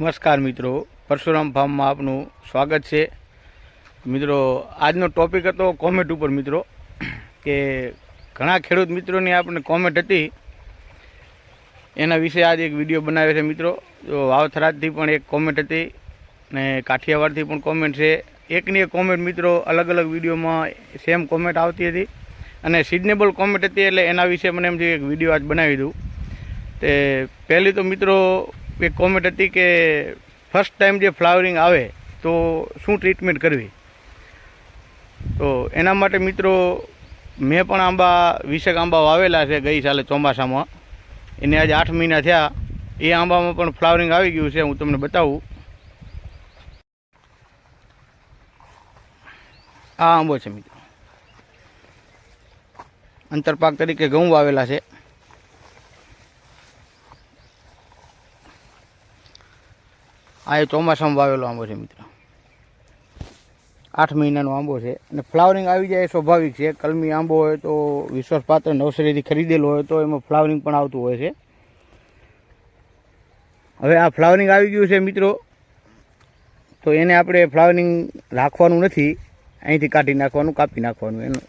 નમસ્કાર મિત્રો. પરશુરામ ફાર્મમાં આપનું સ્વાગત છે. મિત્રો, આજનો ટોપિક હતો કોમેન્ટ ઉપર મિત્રો, કે ઘણા ખેડૂત મિત્રોની આપણને કોમેન્ટ હતી. એના વિશે આજે એક વીડિયો બનાવ્યો છે મિત્રો. જો વાવથરાજથી પણ એક કોમેન્ટ હતી ને કાઠિયાવાડથી પણ કોમેન્ટ છે. એકની એક કોમેન્ટ મિત્રો અલગ અલગ વિડીયોમાં સેમ કોમેન્ટ આવતી હતી. અને સિઝનેબલ કોમેન્ટ હતી એટલે એના વિશે મને એમ થયું એક વીડિયો આજ બનાવી દઉં. તે પહેલી તો મિત્રો એક કોમેન્ટ હતી કે ફર્સ્ટ ટાઈમ જે ફ્લાવરિંગ આવે તો શું ટ્રીટમેન્ટ કરવી? તો એના માટે મિત્રો મેં પણ આંબા વીસેક આંબા વાવેલા છે ગઈ સાલે ચોમાસામાં. એને આજે આઠ મહિના થયા. એ આંબામાં પણ ફ્લાવરિંગ આવી ગયું છે, હું તમને બતાવું. આ આંબો છે મિત્રો. અંતરપાક તરીકે ઘઉં વાવેલા છે. આ એ ચોમાસામાં વાવેલો આંબો છે મિત્રો. આઠ મહિનાનો આંબો છે અને ફ્લાવરિંગ આવી જાય એ સ્વાભાવિક છે. કલમી આંબો હોય તો વિશ્વાસપાત્ર નર્સરીથી ખરીદેલો હોય તો એમાં ફ્લાવરિંગ પણ આવતું હોય છે. હવે આ ફ્લાવરિંગ આવી ગયું છે મિત્રો. તો એને આપણે ફ્લાવરિંગ રાખવાનું નથી. અહીંથી કાઢી નાખવાનું, કાપી નાખવાનું, એનું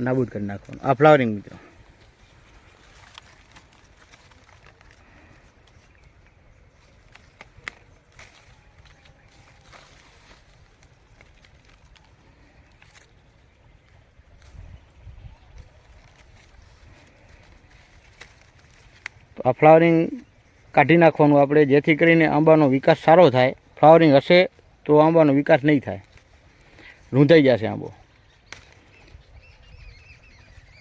નાબૂદ કરી નાખવાનું. આ ફ્લાવરિંગ મિત્રો. આ ફ્લાવરિંગ કાઢી નાખવાનું આપણે, જેથી કરીને આંબાનો વિકાસ સારો થાય. ફ્લાવરિંગ હશે તો આંબાનો વિકાસ નહીં થાય. રૂંધાઈ જશે આંબો.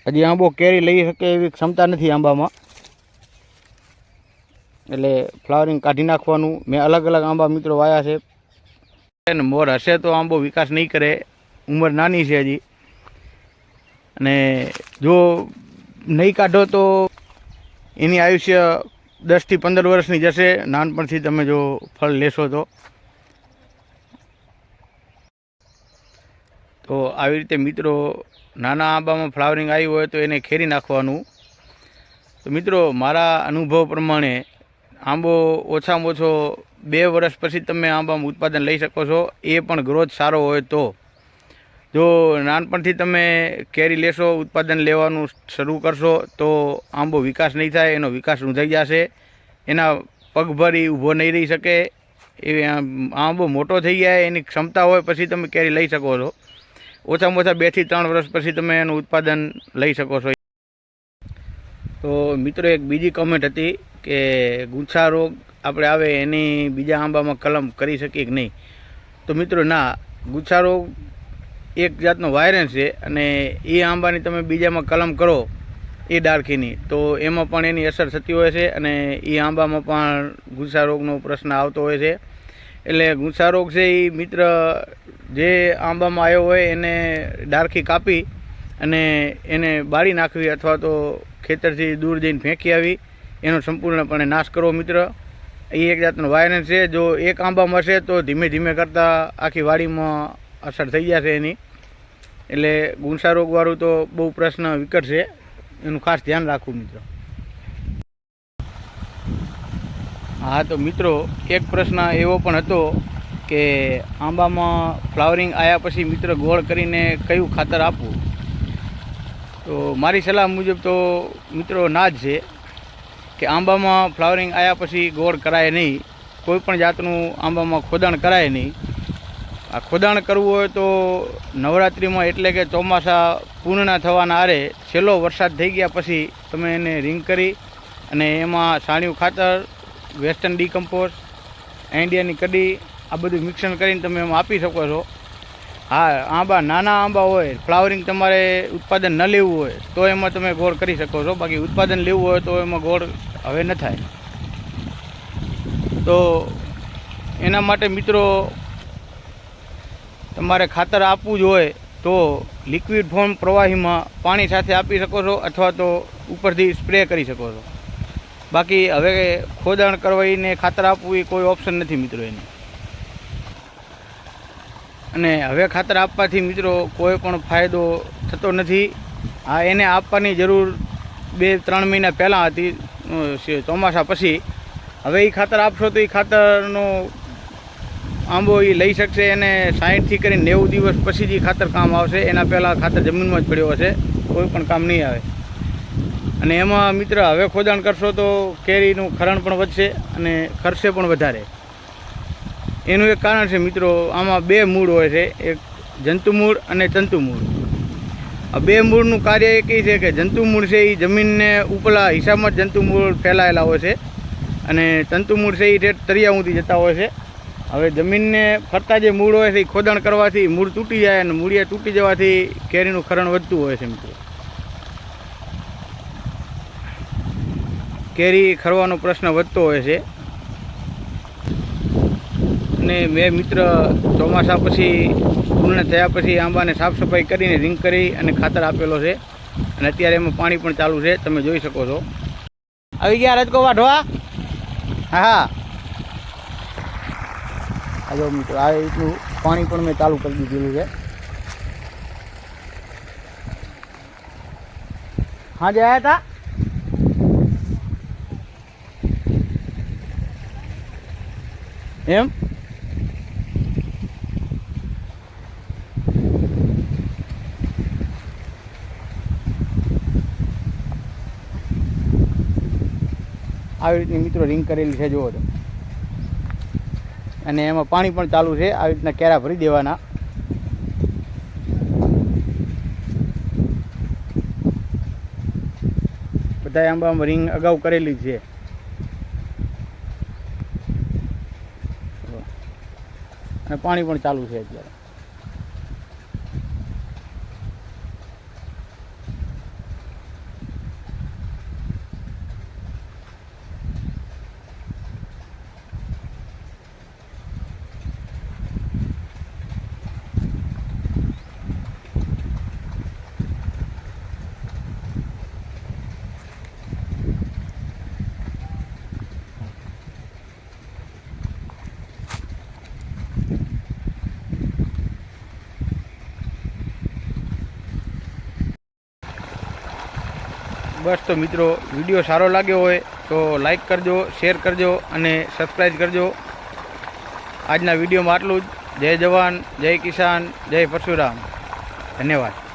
હજી આંબો કેરી લઈ શકે એવી ક્ષમતા નથી આંબામાં. એટલે ફ્લાવરિંગ કાઢી નાખવાનું. મેં અલગ અલગ આંબા મિત્રો વાયા છે. અને મોર હશે તો આંબો વિકાસ નહીં કરે. ઉંમર નાની છે હજી. અને જો નહીં કાઢો તો એની આયુષ્ય દસથી પંદર વર્ષની જશે. નાનપણથી તમે જો ફળ લેશો તો. તો આવી રીતે મિત્રો નાના આંબામાં ફ્લાવરિંગ આવ્યું હોય તો એને ખેરી નાખવાનું. તો મિત્રો મારા અનુભવ પ્રમાણે આંબો ઓછામાં ઓછો બે વર્ષ પછી તમે આંબામાં ઉત્પાદન લઈ શકો છો. એ પણ ગ્રોથ સારો હોય તો. જો નાનપણથી તમે કેરી લેશો, ઉત્પાદન લેવાનું શરૂ કરશો, તો આંબો વિકાસ નહીં થાય, એનો વિકાસ રૂંધાઈ જશે. એના પગભરી ઊભો નહીં રહી શકે. એ આંબો મોટો થઈ જાય, એની ક્ષમતા હોય, પછી તમે કેરી લઈ શકો છો. ઓછામાં ઓછા બેથી ત્રણ વર્ષ પછી તમે એનું ઉત્પાદન લઈ શકો છો. તો મિત્રો, એક બીજી કમેન્ટ હતી કે ગુંછા રોગ આપણે આવે એની બીજા આંબામાં કલમ કરી શકીએ કે નહીં? તો મિત્રો, ના ગુચ્છા રોગ એક જાતનો વાયરસ છે અને એ આંબાની તમે બીજામાં કલમ કરો એ ડાળખીની, તો એમાં પણ એની અસર થતી હોય છે અને એ આંબામાં પણ ગુસ્સા રોગનો પ્રશ્ન આવતો હોય છે. એટલે ગુસ્સા રોગ છે એ મિત્ર જે આંબામાં આવ્યો હોય એને ડાળખી કાપી અને એને બાળી નાખવી અથવા તો ખેતરથી દૂર જઈને ફેંકી આવી. એનો સંપૂર્ણપણે નાશ કરવો મિત્ર. એ એક જાતનો વાયરસ છે. જો એક આંબામાં હશે તો ધીમે ધીમે કરતાં આખી વાડીમાં અસર થઈ જશે એની. એટલે ગુંસા રોગવાળું તો બહુ પ્રશ્ન વિકટ છે એનું ખાસ ધ્યાન રાખવું મિત્રો. હા, તો મિત્રો, એક પ્રશ્ન એવો પણ હતો કે આંબામાં ફ્લાવરિંગ આવ્યા પછી મિત્ર ગોળ કરીને કયું ખાતર આપવું? તો મારી સલાહ મુજબ તો મિત્રો ના જ છે કે આંબામાં ફ્લાવરિંગ આવ્યા પછી ગોળ કરાય નહીં. કોઈ પણ જાતનું આંબામાં ખોદાણ કરાય નહીં. આ ખોદાણ કરવું હોય તો નવરાત્રિમાં એટલે કે ચોમાસા પૂર્ણ થવાના આરે છેલ્લો વરસાદ થઈ ગયા પછી તમે એને રિંગ કરી અને એમાં સાણિયું ખાતર, વેસ્ટર્ન ડીકમ્પોઝ ઇન્ડિયાની કડી, આ બધું મિક્સન કરીને તમે એમાં આપી શકો છો. હા, આંબા, નાના આંબા હોય ફ્લાવરિંગ તમારે ઉત્પાદન ન લેવું હોય, તો એમાં તમે ગોળ કરી શકો છો. બાકી ઉત્પાદન લેવું હોય તો એમાં ગોળ હવે ન થાય. તો એના માટે મિત્રો તમારે ખાતર આપવું જ હોય તો લિક્વિડ ફોર્મ પ્રવાહીમાં પાણી સાથે આપી શકો છો અથવા તો ઉપરથી સ્પ્રે કરી શકો છો. બાકી હવે ખોદાણ કરવાને ખાતર આપવું એ કોઈ ઓપ્શન નથી મિત્રો એની. અને હવે ખાતર આપવાથી મિત્રો કોઈ પણ ફાયદો થતો નથી. આ એને આપવાની જરૂર બે ત્રણ મહિના પહેલાં હતી ચોમાસા પછી. હવે એ ખાતર આપશો તો એ ખાતરનો આંબો એ લઈ શકશે અને સાહીઠથી કરીને નેવું દિવસ પછી જ ખાતર કામ આવશે. એના પહેલાં ખાતર જમીનમાં જ પડ્યો હશે. કોઈ પણ કામ નહીં આવે. અને એમાં મિત્ર, હવે ખોદાણ કરશો તો કેરીનું ખરણ પણ વધશે અને ખર્ચે પણ વધારે. એનું એક કારણ છે મિત્રો, આમાં બે મૂળ હોય છે. એક જંતુ મૂળ અને તંતુ મૂળ. આ બે મૂળનું કાર્ય એ છે કે જંતુ મૂળ છે એ જમીનને ઉપલા હિસાબમાં જંતુ મૂળ ફેલાયેલા હોય છે. અને તંતુ મૂળ છે એ ઠેઠ તરિયા ઊંધી જતા હોય છે. હવે જમીનને ફરતા જે મૂળ હોય છે, એ ખોદાણ કરવાથી મૂળ તૂટી જાય અને મૂળિયા તૂટી જવાથી કેરીનું ખરણ વધતું હોય છે મિત્રો કેરી ખરવાનો પ્રશ્ન વધતો હોય છે. અને મેં મિત્ર ચોમાસા પછી, પૂર્ણ થયા પછી આંબાને સાફ સફાઈ કરીને રિંગ કરી અને ખાતર આપેલો છે. અને અત્યારે એમાં પાણી પણ ચાલુ છે, તમે જોઈ શકો છો. આવી ગયા રજકો વાઢવા? હા હા. આ જો મિત્રો, આ રીતનું પાણી પણ મેં ચાલુ કરી દીધેલું છે. હા, જે આવ્યા હતા એમ? આવી રીતની મિત્રો રિંગ કરેલી છે, જુઓ તો. અને એમાં પાણી પણ ચાલુ છે. આવી રીતના કેરા ભરી દેવાના. બધા આંબામાં રિંગ અગાઉ કરેલી છે. અને પાણી પણ ચાલુ છે અત્યારે. બસ તો મિત્રો, વીડિયો સારો લાગ્યો હોય તો લાઈક કરજો શેર કરજો અને સબસ્ક્રાઈબ કરજો. આજના વિડીયોમાં આટલું જ. જય જવાન, જય કિસાન, જય પરશુરામ. ધન્યવાદ.